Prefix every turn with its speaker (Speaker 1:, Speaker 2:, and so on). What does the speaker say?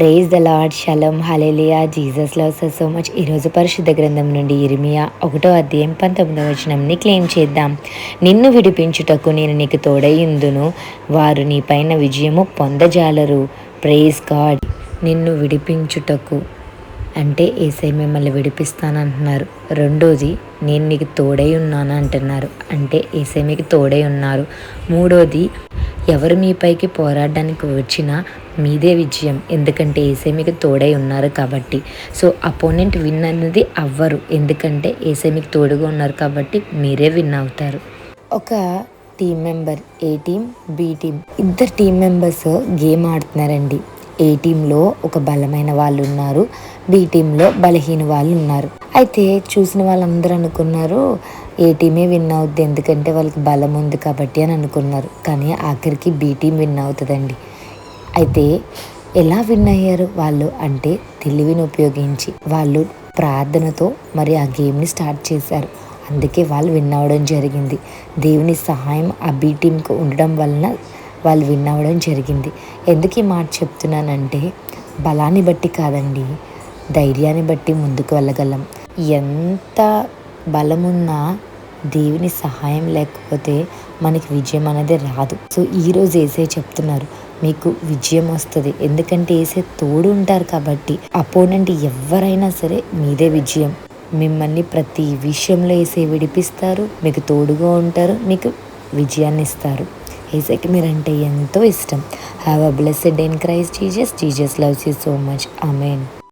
Speaker 1: Praise the lord shalom hallelujah Jesus love so much ఈరోజు పరిశుద్ధ గ్రంథం నుండి ఇరిమియా ఒకటో అధ్యాయం పంతొమ్మిదవ వచనంని క్లెయిమ్ చేద్దాం. నిన్ను విడిపించుటకు నేను నీకు తోడయిందును. వారు నీ పైన విజయము పొందజాలరు. ప్రేజ్ గాడ్ నిన్ను విడిపించుటకు అంటే ఏసై మిమ్మల్ని విడిపిస్తానంటున్నారు. రెండోది నేను నీకు తోడై ఉన్నాను అంటున్నారు. అంటే ఏసై మీకు తోడై ఉన్నారు. మూడోది ఎవరు మీపైకి పోరాడడానికి వచ్చినా మీదే విజయం. ఎందుకంటే ఏసే మీకు తోడై ఉన్నారు కాబట్టి. సో అపోనెంట్ విన్ అన్నది అవ్వరు. ఎందుకంటే ఏసే మీకు తోడుగా ఉన్నారు కాబట్టి మీరే విన్ అవుతారు. ఒక team member A team B team ఇద్దరు టీం మెంబర్స్ గేమ్ ఆడుతున్నారండి. ఏ టీంలో ఒక బలమైన వాళ్ళు ఉన్నారు. బి టీంలో బలహీన వాళ్ళు ఉన్నారు. అయితే చూసిన వాళ్ళందరూ అనుకున్నారు ఏ టీమే విన్ అవుద్ది. ఎందుకంటే వాళ్ళకి బలం ఉంది కాబట్టి అని అనుకున్నారు. కానీ ఆఖరికి బి టీం విన్ అవుతుందండి. అయితే ఎలా విన్ అయ్యారు వాళ్ళు అంటే తెలివిని ఉపయోగించి వాళ్ళు ప్రార్థనతో మరి ఆ గేమ్ని స్టార్ట్ చేశారు. అందుకే వాళ్ళు విన్ అవ్వడం జరిగింది. దేవుని సహాయం ఆ బీ టీంకు ఉండడం వలన వాళ్ళు విన్ అవ్వడం జరిగింది. ఎందుకు ఈ మాట చెప్తున్నానంటే బలాన్ని బట్టి కాదండి ధైర్యాన్ని బట్టి ముందుకు వెళ్ళగలం. ఎంత బలమున్నా దేవుని సహాయం లేకపోతే మనకి విజయం అనేది రాదు. సో ఈరోజు వేసే చెప్తున్నారు మీకు విజయం వస్తుంది. ఎందుకంటే వేసే తోడు ఉంటారు కాబట్టి అపోనెంట్ ఎవరైనా సరే మీదే విజయం. మిమ్మల్ని ప్రతి విషయంలో వేసే విడిపిస్తారు మీకు తోడుగా ఉంటారు మీకు విజయాన్ని ఇస్తారు. ఏసైకి మీరంటే ఎంతో ఇష్టం. Have a blessed in Christ Jesus Jesus loves you so much amen